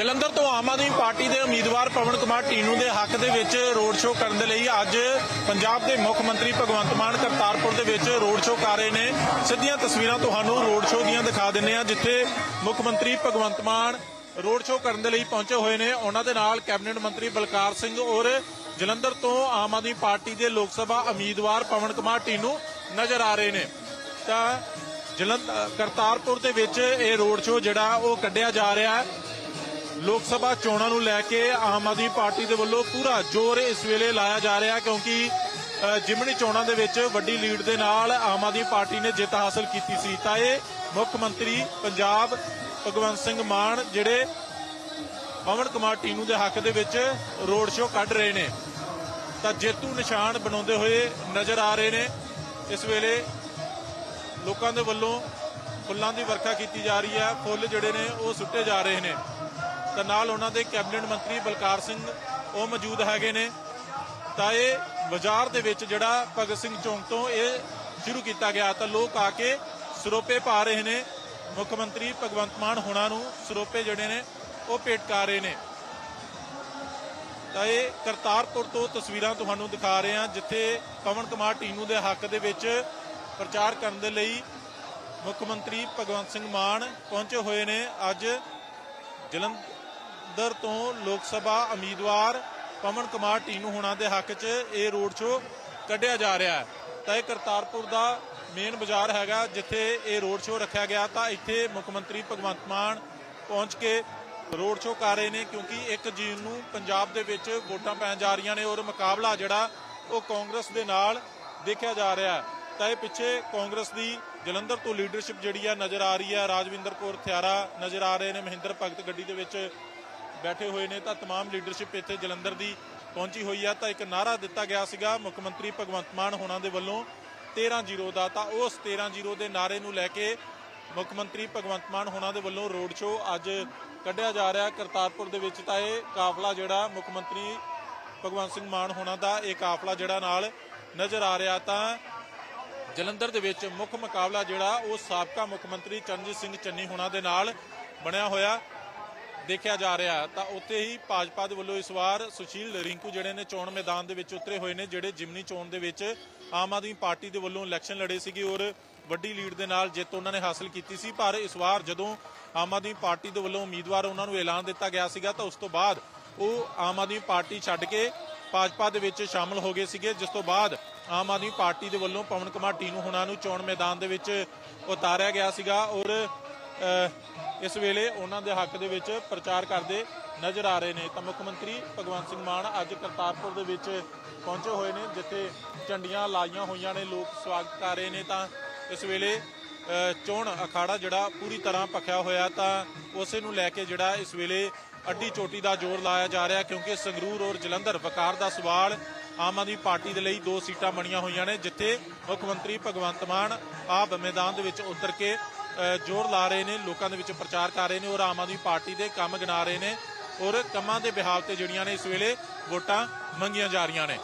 ਜਲੰਧਰ ਤੋਂ ਆਮ ਆਦਮੀ ਪਾਰਟੀ ਦੇ ਉਮੀਦਵਾਰ ਪਵਨ ਕੁਮਾਰ ਟੀਨੂ ਦੇ ਹੱਕ ਦੇ ਵਿੱਚ ਰੋਡ ਸ਼ੋਅ ਕਰਨ ਦੇ ਲਈ ਅੱਜ ਪੰਜਾਬ ਦੇ ਮੁੱਖ ਮੰਤਰੀ ਭਗਵੰਤ ਮਾਨ ਕਰਤਾਰਪੁਰ ਦੇ ਵਿੱਚ ਰੋਡ ਸ਼ੋਅ ਕਰ ਰਹੇ ਨੇ। ਸਿੱਧੀਆਂ ਤਸਵੀਰਾਂ ਤੁਹਾਨੂੰ ਰੋਡ ਸ਼ੋਅ ਦੀਆਂ ਦਿਖਾ ਦਿੰਨੇ ਆ ਜਿੱਥੇ ਮੁੱਖ ਮੰਤਰੀ ਭਗਵੰਤ ਮਾਨ ਰੋਡ ਸ਼ੋਅ ਕਰਨ ਦੇ ਲਈ ਪਹੁੰਚੇ ਹੋਏ ਨੇ। ਉਹਨਾਂ ਦੇ ਨਾਲ ਕੈਬਨਿਟ ਮੰਤਰੀ ਬਲਕਾਰ ਸਿੰਘ ਔਰ ਜਲੰਧਰ ਤੋਂ ਆਮ ਆਦਮੀ ਪਾਰਟੀ ਦੇ ਲੋਕ ਸਭਾ ਉਮੀਦਵਾਰ ਪਵਨ ਕੁਮਾਰ ਟੀਨੂ ਨਜ਼ਰ ਆ ਰਹੇ ਨੇ। ਤਾਂ ਜਲੰਧਰ, ਕਰਤਾਰਪੁਰ ਦੇ ਵਿੱਚ ਇਹ ਰੋਡ ਸ਼ੋਅ ਜਿਹੜਾ ਉਹ ਕੱਢਿਆ ਜਾ ਰਿਹਾ ਹੈ। ਲੋਕ ਸਭਾ ਚੋਣਾਂ ਨੂੰ ਲੈ ਕੇ ਆਮ ਆਦਮੀ ਪਾਰਟੀ ਦੇ ਵੱਲੋਂ ਪੂਰਾ ਜ਼ੋਰ ਇਸ ਵੇਲੇ ਲਾਇਆ ਜਾ ਰਿਹਾ ਕਿਉਂਕਿ ਅ, ਜਿਮਣੀ ਚੋਣਾਂ ਦੇ ਵਿੱਚ ਵੱਡੀ ਲੀਡ ਦੇ ਨਾਲ ਆਮ ਆਦਮੀ ਪਾਰਟੀ ਨੇ ਜਿੱਤ ਹਾਸਲ ਕੀਤੀ ਸੀ। ਤਾਂ ਇਹ ਮੁੱਖ ਮੰਤਰੀ ਪੰਜਾਬ ਭਗਵੰਤ ਸਿੰਘ ਮਾਨ ਜਿਹੜੇ ਪਵਨ ਕੁਮਾਰ ਟੀਨੂ ਦੇ ਹੱਕ ਦੇ ਵਿੱਚ ਰੋਡ ਸ਼ੋਅ ਕੱਢ ਰਹੇ ਨੇ ਤਾਂ ਜੇਤੂ ਨਿਸ਼ਾਨ ਬਣਾਉਂਦੇ ਹੋਏ ਨਜ਼ਰ ਆ ਰਹੇ ਨੇ। ਇਸ ਵੇਲੇ ਲੋਕਾਂ ਦੇ ਵੱਲੋਂ ਫੁੱਲਾਂ ਦੀ ਵਰਖਾ ਕੀਤੀ ਜਾ ਰਹੀ ਹੈ। ਫੁੱਲ ਜਿਹੜੇ ਨੇ ਉਹ ਸੁੱਟੇ ਜਾ ਰਹੇ ਨੇ। ਤਾਂ ਨਾਲ ਉਹਨਾਂ ਦੇ ਕੈਬਨਿਟ ਮੰਤਰੀ ਬਲਕਾਰ ਸਿੰਘ ਉਹ ਮੌਜੂਦ ਹੈਗੇ ਨੇ। ਤਾਂ ਇਹ ਬਾਜ਼ਾਰ ਦੇ ਵਿੱਚ ਜਿਹੜਾ ਭਗਤ ਸਿੰਘ ਚੌਂਕ ਤੋਂ ਇਹ ਸ਼ੁਰੂ ਕੀਤਾ ਗਿਆ। ਤਾਂ ਲੋਕ ਆ ਕੇ ਸਰੋਪੇ ਪਾ ਰਹੇ ਨੇ। ਮੁੱਖ ਮੰਤਰੀ ਭਗਵੰਤ ਮਾਨ ਹੋਣਾ ਨੂੰ ਸਰੋਪੇ ਜਿਹੜੇ ਨੇ ਉਹ ਭੇਟ ਕਰ ਰਹੇ ਨੇ। ਤਾਂ ਇਹ ਕਰਤਾਰਪੁਰ ਤੋਂ ਤਸਵੀਰਾਂ ਤੁਹਾਨੂੰ ਦਿਖਾ ਰਹੇ ਹਾਂ, ਜਿੱਥੇ ਪਵਨ ਕੁਮਾਰ ਟੀਨੂ ਦੇ ਹੱਕ ਦੇ ਵਿੱਚ ਪ੍ਰਚਾਰ ਕਰਨ ਦੇ ਲਈ ਮੁੱਖ ਮੰਤਰੀ ਭਗਵੰਤ ਸਿੰਘ ਮਾਨ ਪਹੁੰਚੇ ਹੋਏ ਨੇ। ਅੱਜ ਜਲੰਧਰ ਤੋਂ ਲੋਕ ਸਭਾ ਉਮੀਦਵਾਰ ਪਵਨ ਕੁਮਾਰ ਟੀਨੂ ਹੋਣਾ ਦੇ ਹੱਕ 'ਚ ਇਹ ਰੋਡ ਸ਼ੋਅ ਕੱਢਿਆ ਜਾ ਰਿਹਾ ਹੈ। ਤਾਂ ਇਹ ਕਰਤਾਰਪੁਰ ਦਾ ਮੇਨ ਬਾਜ਼ਾਰ ਹੈਗਾ, ਜਿੱਥੇ ਇਹ ਰੋਡ ਸ਼ੋਅ ਰੱਖਿਆ ਗਿਆ, ਤਾਂ ਇੱਥੇ ਮੁੱਖ ਮੰਤਰੀ ਭਗਵੰਤ ਮਾਨ ਪਹੁੰਚ ਕੇ ਰੋਡ ਸ਼ੋਅ ਕਰ ਰਹੇ ਨੇ, ਕਿਉਂਕਿ 1 ਜੂਨ ਨੂੰ ਪੰਜਾਬ ਦੇ ਵਿੱਚ ਵੋਟਾਂ ਪੈਣ ਜਾ ਰਹੀਆਂ ਨੇ, ਔਰ ਮੁਕਾਬਲਾ ਜਿਹੜਾ ਉਹ ਕਾਂਗਰਸ ਦੇ ਨਾਲ ਦੇਖਿਆ ਜਾ ਰਿਹਾ ਹੈ। ਤਾਂ ਇਹ ਪਿੱਛੇ ਕਾਂਗਰਸ ਦੀ ਜਲੰਧਰ ਤੋਂ ਲੀਡਰਸ਼ਿਪ ਜਿਹੜੀ ਆ ਨਜ਼ਰ ਆ ਰਹੀ ਹੈ। ਰਾਜਵਿੰਦਰ ਕੌਰ ਥਿਆਰਾ ਨਜ਼ਰ ਆ ਰਹੇ ਨੇ, ਮਹਿੰਦਰ ਭਗਤ ਗੱਡੀ ਦੇ ਵਿੱਚ ਬੈਠੇ ਹੋਏ ਨੇ ਤਾਂ तमाम ਲੀਡਰਸ਼ਿਪ ਇੱਥੇ ਜਲੰਧਰ ਦੀ ਪਹੁੰਚੀ ਹੋਈ ਆ ਤਾਂ ਇੱਕ ਨਾਰਾ ਦਿੱਤਾ ਗਿਆ ਸੀਗਾ ਮੁੱਖ ਮੰਤਰੀ ਭਗਵੰਤ ਮਾਨ ਹੋਣਾ ਦੇ ਵੱਲੋਂ 13-0 ਦਾ ਤਾਂ ਉਸ 13-0 ਦੇ ਨਾਰੇ ਨੂੰ ਲੈ ਕੇ ਮੁੱਖ ਮੰਤਰੀ ਭਗਵੰਤ ਮਾਨ ਹੋਣਾ ਦੇ ਵੱਲੋਂ ਰੋਡ ਸ਼ੋਅ ਅੱਜ ਕੱਢਿਆ ਜਾ ਰਿਹਾ ਕਰਤਾਰਪੁਰ ਦੇ ਵਿੱਚ ਤਾਂ ਇਹ ਕਾਫਲਾ ਜਿਹੜਾ ਮੁੱਖ ਮੰਤਰੀ ਭਗਵੰਤ ਸਿੰਘ ਮਾਨ ਹੋਣਾ ਦਾ ਇਹ ਕਾਫਲਾ ਜਿਹੜਾ ਨਾਲ ਨਜ਼ਰ ਆ ਰਿਹਾ ਤਾਂ ਜਲੰਧਰ ਦੇ ਵਿੱਚ ਮੁੱਖ ਮੁਕਾਬਲਾ ਜਿਹੜਾ ਉਹ ਸਾਬਕਾ ਮੁੱਖ ਮੰਤਰੀ ਚਰਨਜੀਤ ਸਿੰਘ ਚੰਨੀ ਹੋਣਾ ਦੇ ਨਾਲ ਬਣਿਆ ਹੋਇਆ ਦੇਖਿਆ ਜਾ ਰਿਹਾ, ਤਾਂ ਉੱਥੇ ਹੀ ਭਾਜਪਾ ਦੇ ਵੱਲੋਂ ਇਸ ਵਾਰ ਸੁਸ਼ੀਲ ਰਿੰਕੂ ਜਿਹੜੇ ਨੇ ਚੋਣ ਮੈਦਾਨ ਦੇ ਵਿੱਚ ਉਤਰੇ ਹੋਏ ਨੇ, ਜਿਹੜੇ ਜਿਮਨੀ ਚੋਣ ਦੇ ਵਿੱਚ ਆਮ ਆਦਮੀ ਪਾਰਟੀ ਦੇ ਵੱਲੋਂ ਇਲੈਕਸ਼ਨ ਲੜੇ ਸੀਗੇ ਔਰ ਵੱਡੀ ਲੀਡ ਦੇ ਨਾਲ ਜਿੱਤ ਉਹਨਾਂ ਨੇ ਹਾਸਲ ਕੀਤੀ ਸੀ। ਪਰ ਇਸ ਵਾਰ ਜਦੋਂ ਆਮ ਆਦਮੀ ਪਾਰਟੀ ਦੇ ਵੱਲੋਂ ਉਮੀਦਵਾਰ ਉਹਨਾਂ ਨੂੰ ਐਲਾਨ ਦਿੱਤਾ ਗਿਆ ਸੀਗਾ, ਤਾਂ ਉਸ ਤੋਂ ਬਾਅਦ ਉਹ ਆਮ ਆਦਮੀ ਪਾਰਟੀ ਛੱਡ ਕੇ ਭਾਜਪਾ ਦੇ ਵਿੱਚ ਸ਼ਾਮਲ ਹੋ ਗਏ ਸੀਗੇ। ਜਿਸ ਤੋਂ ਬਾਅਦ ਆਮ ਆਦਮੀ ਪਾਰਟੀ ਦੇ ਵੱਲੋਂ ਪਵਨ ਕੁਮਾਰ ਟੀਨੂ ਹੁਣਾਂ ਨੂੰ ਚੋਣ ਮੈਦਾਨ ਦੇ ਵਿੱਚ ਉਤਾਰਿਆ ਗਿਆ ਸੀਗਾ ਔਰ ਇਸ ਵੇਲੇ ਉਹਨਾਂ ਦੇ ਹੱਕ ਦੇ ਵਿੱਚ ਪ੍ਰਚਾਰ ਕਰਦੇ ਨਜ਼ਰ ਆ ਰਹੇ ਨੇ। ਤਾਂ ਮੁੱਖ ਮੰਤਰੀ ਭਗਵੰਤ ਸਿੰਘ ਮਾਨ ਅੱਜ ਕਰਤਾਰਪੁਰ ਦੇ ਵਿੱਚ ਪਹੁੰਚੇ ਹੋਏ ਨੇ, ਜਿੱਥੇ ਝੰਡੀਆਂ ਲਾਈਆਂ ਹੋਈਆਂ ਨੇ, ਲੋਕ ਸਵਾਗਤ ਕਰ ਰਹੇ ਨੇ। ਤਾਂ ਇਸ ਵੇਲੇ ਚੋਣ ਅਖਾੜਾ ਜਿਹੜਾ ਪੂਰੀ ਤਰ੍ਹਾਂ ਪੱਖਿਆ ਹੋਇਆ, ਤਾਂ ਉਸੇ ਨੂੰ ਲੈ ਕੇ ਜਿਹੜਾ ਇਸ ਵੇਲੇ ਅੱਡੀ ਚੋਟੀ ਦਾ ਜ਼ੋਰ ਲਾਇਆ ਜਾ ਰਿਹਾ, ਕਿਉਂਕਿ ਸੰਗਰੂਰ ਔਰ ਜਲੰਧਰ ਵਕਾਰ ਦਾ ਸਵਾਲ ਆਮ ਆਦਮੀ ਪਾਰਟੀ ਦੇ ਲਈ ਦੋ ਸੀਟਾਂ ਬਣੀਆਂ ਹੋਈਆਂ ਨੇ, ਜਿੱਥੇ ਮੁੱਖ ਮੰਤਰੀ ਭਗਵੰਤ ਮਾਨ ਆਪ ਮੈਦਾਨ ਦੇ ਵਿੱਚ ਉਤਰ ਕੇ ਜ਼ੋਰ ਲਾ ਰਹੇ ਨੇ, ਲੋਕਾਂ ਦੇ ਵਿੱਚ ਪ੍ਰਚਾਰ ਕਰ ਰਹੇ ਨੇ ਔਰ ਆਮ ਆਦਮੀ ਪਾਰਟੀ ਦੇ ਕੰਮ ਗਿਣਾ ਰਹੇ ਨੇ ਔਰ ਕੰਮਾਂ ਦੇ ਬਿਹਾਵ ਤੇ ਜਿਹੜੀਆਂ ਨੇ ਇਸ ਵੇਲੇ ਵੋਟਾਂ ਮੰਗੀਆਂ ਜਾ ਰਹੀਆਂ ਨੇ।